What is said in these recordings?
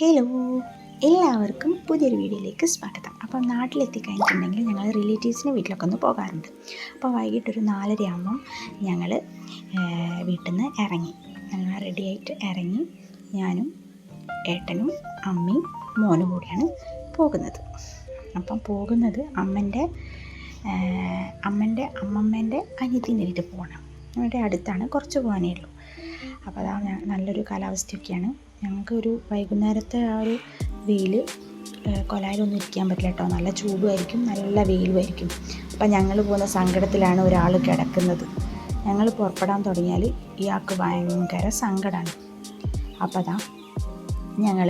Hello എല്ലാവർക്കും പുതിയൊരു വീഡിയോയിലേക്ക് സ്വാഗതം. അപ്പം നാട്ടിലെത്തി കഴിഞ്ഞിട്ടുണ്ടെങ്കിൽ ഞങ്ങൾ റിലേറ്റീവ്സിന്റെ വീട്ടിലൊക്കെ ഒന്ന് പോകാറുണ്ട്. അപ്പോൾ വൈകിട്ടൊരു നാലര ആകുമ്പം ഞങ്ങൾ വീട്ടിൽ നിന്ന് ഇറങ്ങി ഞങ്ങൾ റെഡിയായിട്ട് ഇറങ്ങി ഞാനും ഏട്ടനും അമ്മയും മോനും കൂടിയാണ് പോകുന്നത്. അപ്പം പോകുന്നത് അമ്മന്റെ അമ്മന്റെ അമ്മമ്മേന്റെ അനിയത്തിന്റെ വീട്ടിൽ പോകണം. ഇവിടെ അടുത്താണ് കുറച്ച് പോകാനേ ഉള്ളൂ. അപ്പോൾ അതാ നല്ലൊരു കാലാവസ്ഥയൊക്കെയാണ്. ഞങ്ങൾക്ക് ഒരു വൈകുന്നേരത്തെ ആ ഒരു വെയിൽ കൊലായിലൊന്നും ഇരിക്കാൻ പറ്റില്ല കേട്ടോ നല്ല ചൂടുമായിരിക്കും നല്ല വെയിലുമായിരിക്കും. അപ്പം ഞങ്ങൾ പോകുന്ന സങ്കടത്തിലാണ് ഒരാൾ കിടക്കുന്നത്. ഞങ്ങൾ പുറപ്പെടാൻ തുടങ്ങിയാൽ ഇയാൾക്ക് ഭയങ്കര സങ്കടമാണ് അപ്പോൾ അതാ ഞങ്ങൾ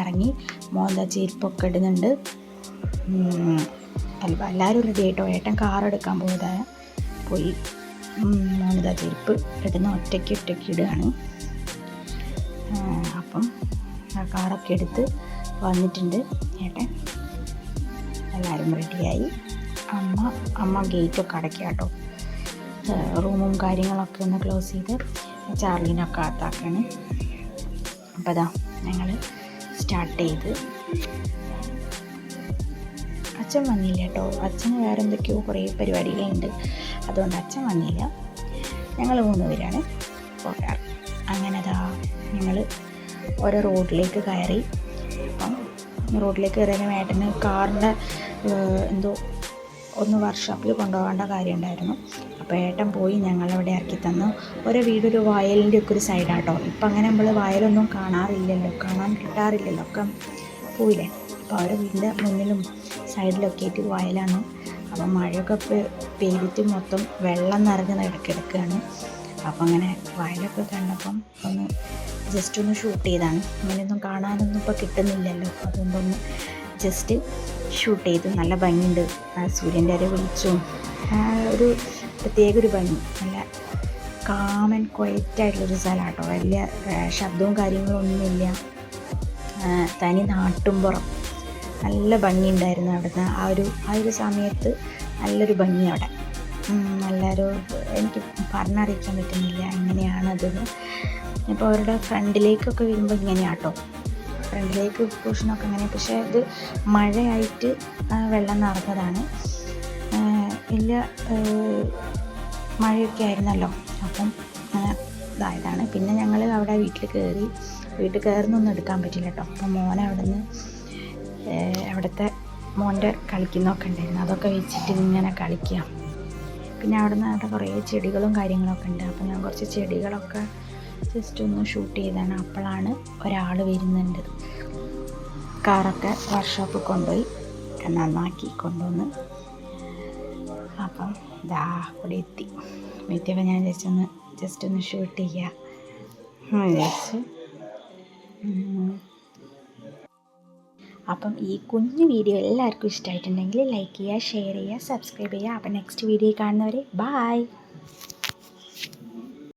ഇറങ്ങി മോന്ത ചെരുപ്പൊക്കെ ഇടുന്നുണ്ട്. എല്ലാവരും റെഡി ആയിട്ടോ? ഏട്ടൻ കാർ എടുക്കാൻ പോയതായ പോയി. മോനിതാ ചെരുപ്പ് ഇടുന്ന. ഒറ്റയ്ക്ക് ഒറ്റയ്ക്ക് ഇടുകയാണ്. അപ്പം ആ കാറൊക്കെ എടുത്ത് വന്നിട്ടുണ്ട്. ഏട്ടൻ. എല്ലാവരും റെഡിയായി. അമ്മ അമ്മ ഗേറ്റൊക്കെ അടയ്ക്കുക കേട്ടോ റൂമും കാര്യങ്ങളൊക്കെ ഒന്ന് ക്ലോസ് ചെയ്ത് ചാർലിനൊക്കെ അകത്താക്കണം. അപ്പോൾ അതാ ഞങ്ങൾ സ്റ്റാർട്ട് ചെയ്ത്. അച്ഛൻ വന്നില്ല കേട്ടോ. അച്ഛന് വേറെ എന്തൊക്കെയോ കുറേ പരിപാടികളുണ്ട്. അതുകൊണ്ട് അച്ഛൻ വന്നില്ല. ഞങ്ങൾ മൂന്ന് പേരാണ് പോകാറ്. അങ്ങനെ അതാ ഞങ്ങൾ ഓരോ റോഡിലേക്ക് കയറി. അപ്പം റോഡിലേക്ക് കയറിയ ഏട്ടന് കാറിന്റെ എന്തോ ഒന്ന് വർക്ക്ഷോപ്പിൽ കൊണ്ടുപോകേണ്ട കാര്യമുണ്ടായിരുന്നു. അപ്പോൾ ഏട്ടൻ പോയി ഞങ്ങളവിടെ ഇറക്കി തന്നു. ഒരു വീടൊരു വയലിന്റെ ഒക്കെ ഒരു സൈഡാട്ടോ. ഇപ്പം അങ്ങനെ നമ്മൾ വയലൊന്നും കാണാറില്ലല്ലോ. കാണാൻ കിട്ടാറില്ലല്ലോ. ഒക്കെ പോയില്ലേ? അപ്പോൾ അവരുടെ വീടിന്റെ മുന്നിലും സൈഡിലൊക്കെ ആയിട്ട് വയലാണ്. അപ്പോൾ മഴയൊക്കെ പെയ്തിട്ട് മൊത്തം വെള്ളം നിറഞ്ഞ് കിടക്കുകയാണ് അപ്പം അങ്ങനെ വയലൊക്കെ കണ്ടപ്പം ഒന്ന് ജസ്റ്റ് ഒന്ന് ഷൂട്ട് ചെയ്താണ്. അങ്ങനെയൊന്നും കാണാനൊന്നും ഇപ്പോൾ കിട്ടുന്നില്ലല്ലോ. അതുകൊണ്ടൊന്ന് ജസ്റ്റ് ഷൂട്ട് ചെയ്തു. നല്ല ഭംഗിയുണ്ട്. സൂര്യന്റെ അരെ വെളിച്ചവും ഒരു പ്രത്യേക ഒരു ഭംഗി. നല്ല കാമൻ ക്വയറ്റായിട്ടുള്ളൊരു കേട്ടോ വലിയ ശബ്ദവും കാര്യങ്ങളൊന്നുമില്ല തനി നാട്ടുംപുറം നല്ല ഭംഗിയുണ്ടായിരുന്നു അവിടുന്ന്. ആ ഒരു ആ ഒരു സമയത്ത് നല്ലൊരു ഭംഗി അവിടെ. നല്ലൊരു എനിക്ക് പറഞ്ഞറിയിക്കാൻ പറ്റുന്നില്ല. എങ്ങനെയാണത്? ഇപ്പോൾ അവരുടെ ഫ്രണ്ടിലേക്കൊക്കെ വരുമ്പോൾ ഇങ്ങനെയാട്ടോ. ഫ്രണ്ടിലേക്ക് പോർഷനൊക്കെ അങ്ങനെ പക്ഷേ ഇത് മഴയായിട്ട് വെള്ളം നിറഞ്ഞതാണ്. ഇല്ല മഴയൊക്കെ ആയിരുന്നല്ലോ. അപ്പം ഇതായതാണ്. പിന്നെ ഞങ്ങൾ അവിടെ വീട്ടിൽ കയറി വീട്ടിൽ കയറുന്നൊന്നും എടുക്കാൻ പറ്റില്ല കേട്ടോ അപ്പം മോൻ അവിടെ നിന്ന് അവിടുത്തെ മോന്റെ കളിക്കുന്നൊക്കെ ഉണ്ടായിരുന്നു. അതൊക്കെ വെച്ചിട്ട് ഇങ്ങനെ കളിക്കുക പിന്നെ അവിടെ നിന്ന് അവിടെ കുറേ ചെടികളും കാര്യങ്ങളൊക്കെ ഉണ്ട്. അപ്പോൾ ഞാൻ കുറച്ച് ചെടികളൊക്കെ ജസ്റ്റ് ഒന്ന് ഷൂട്ട് ചെയ്താണ്. അപ്പോഴാണ് ഒരാൾ വരുന്നുണ്ട്. കാറൊക്കെ വർക്ക്ഷോപ്പിൽ കൊണ്ടുപോയി നന്നാക്കി കൊണ്ടുവന്ന്. അപ്പം ഇതാ കൂടി എത്തി. എത്തിയപ്പോൾ ഞാൻ ജസ്റ്റ് ഒന്ന് ജസ്റ്റ് ഒന്ന് ഷൂട്ട് ചെയ്യുക അപ്പം ഈ കുഞ്ഞു വീഡിയോ എല്ലാവർക്കും ഇഷ്ടമായിട്ടുണ്ടെങ്കിൽ ലൈക്ക് ചെയ്യുക ഷെയർ ചെയ്യുക സബ്സ്ക്രൈബ് ചെയ്യുക. അപ്പം നെക്സ്റ്റ് വീഡിയോ കാണുന്നവരെ ബായ്